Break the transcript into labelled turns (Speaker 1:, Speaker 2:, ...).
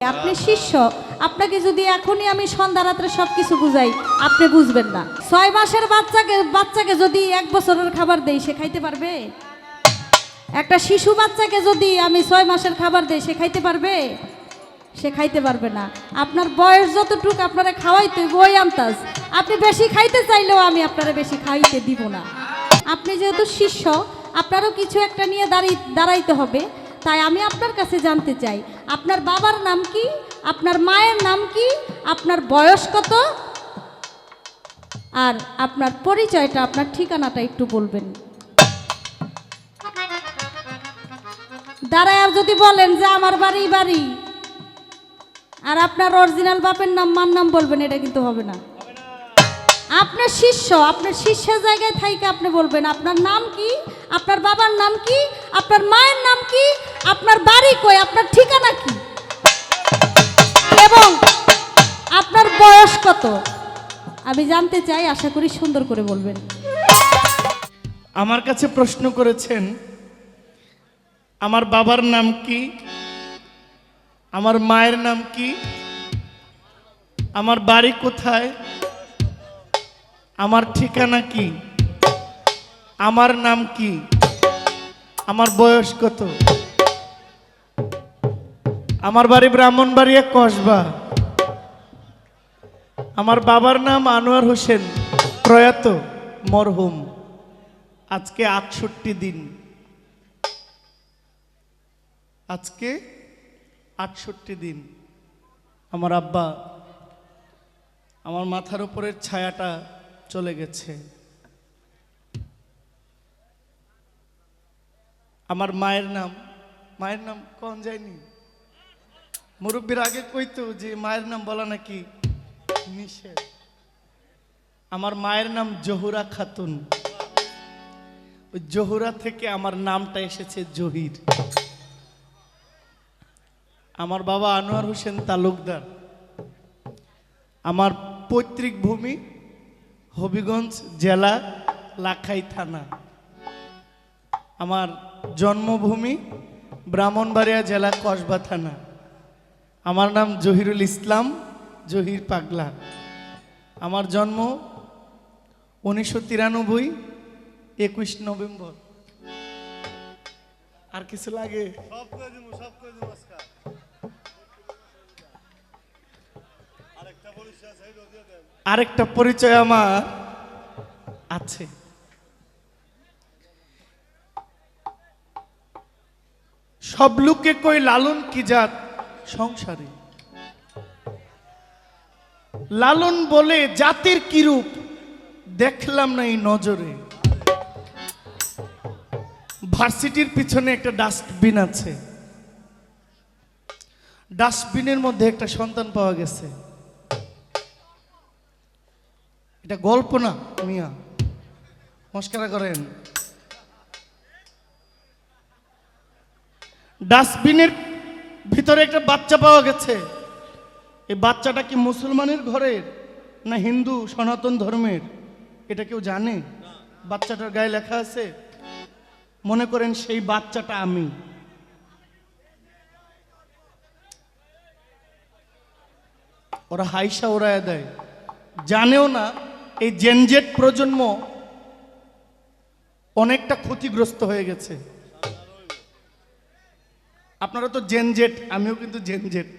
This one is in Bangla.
Speaker 1: আপনি শিষ্য, আপনাকে যদি এখনই আমি সন্ধ্যা রাত্রে সব কিছু বুঝাই, আপনি বুঝবেন না। ছয় মাসের বাচ্চাকে বাচ্চাকে যদি এক বছরের খাবার দেই, সে খাইতে পারবে? একটা শিশু বাচ্চাকে যদি আমি ছয় মাসের খাবার দেই, সে খাইতে পারবে? সে খাইতে পারবে না। আপনার বয়স যতটুকু আপনারা খাওয়াইতে বই আন্তাজ আপনি বেশি খাইতে চাইলেও আমি আপনারা বেশি খাইতে দিব না। আপনি যেহেতু শিষ্য, আপনারও কিছু একটা নিয়ে দাঁড়িয়ে দাঁড়াইতে হবে। তাই আমি আপনার কাছে জানতে চাই, আপনার বাবার নাম কি, আপনার মায়ের নাম কি, আপনার বয়স কত? আর আপনার পরিচয়টা, আপনার ঠিকানাটা একটু বলবেন। দাঁড়ায় আর যদি বলেন যে আমার বাড়ি বাড়ি, আর আপনার অরিজিনাল বাপের নাম, মার নাম বলবেন, এটা কিন্তু হবে না। আপনার শিষ্য, আপনার শিষ্যের জায়গায় থাইকে আপনি বলবেন, আপনার নাম কি, আপনার বাবার নাম কি, আপনার মায়ের নাম কি আপনার বাড়ি কই? আপনার ঠিকানা কি? এবং আপনার বয়স কত? আমি জানতে চাই, আশা করি সুন্দর করে বলবেন।
Speaker 2: আমার কাছে প্রশ্ন করেছেন, আমার বাবার নাম কি? আমার মায়ের নাম কি? আমার বাড়ি কোথায়? আমার ঠিকানা কি? আমার নাম কি? আমার বয়স কত? আমার বাড়ি ব্রাহ্মণবাড়িয়া কসবা। আমার বাবার নাম আনোয়ার হোসেন, প্রয়াত মরহুম। আজকে আটষট্টি দিন। আজকে আটষট্টি দিন। আমার আব্বা আমার মাথার উপরের ছায়াটা চলে গেছে। আমার মায়ের নাম মায়ের নাম কন যায়নি? মুরব্বীর আগে কইতো যে মায়ের নাম বলা নাকি নিষেধ। আমার মায়ের নাম জহুরা খাতুন। জহুরা থেকে আমার নামটা এসেছে জহির। আমার বাবা আনোয়ার হোসেন তালুকদার। আমার পৈতৃক ভূমি হবিগঞ্জ জেলা লাখাই থানা। আমার জন্মভূমি ব্রাহ্মণবাড়িয়া জেলা কসবা থানা। আমার নাম জহিরুল ইসলাম জহির পাগলা। আমার জন্ম উনিশশো তিরানব্বই একুশ নভেম্বর। আর কিছু লাগে? আরেকটা পরিচয় আমার আছে। সব লোককে কই লালন কি জাত? সংসারে। লালন বলে জাতির কিরূপ দেখলাম না এই নজরে। ভার্সিটির পিছনে একটা ডাস্টবিন আছে। ডাস্টবিনের মধ্যে একটা সন্তান পাওয়া গেছে। এটা গল্প না, মিয়া। মস্কারা করেন। ডাস্টবিনের ভিতরে একটা বাচ্চা পাওয়া গেছে। এই বাচ্চাটা কি মুসলমানের ঘরের না হিন্দু সনাতন ধর্মের? এটা কেউ জানে? বাচ্চাটার গায়ে লেখা আছে, মনে করেন সেই বাচ্চাটা আমি। ওরা হাইসা ওরায় দেয়। জানেও না, এই জেনজেট প্রজন্ম অনেকটা ক্ষতিগ্রস্ত হয়ে গেছে। আপনারা তো জেনজেট আমিও কিন্তু জেনজেট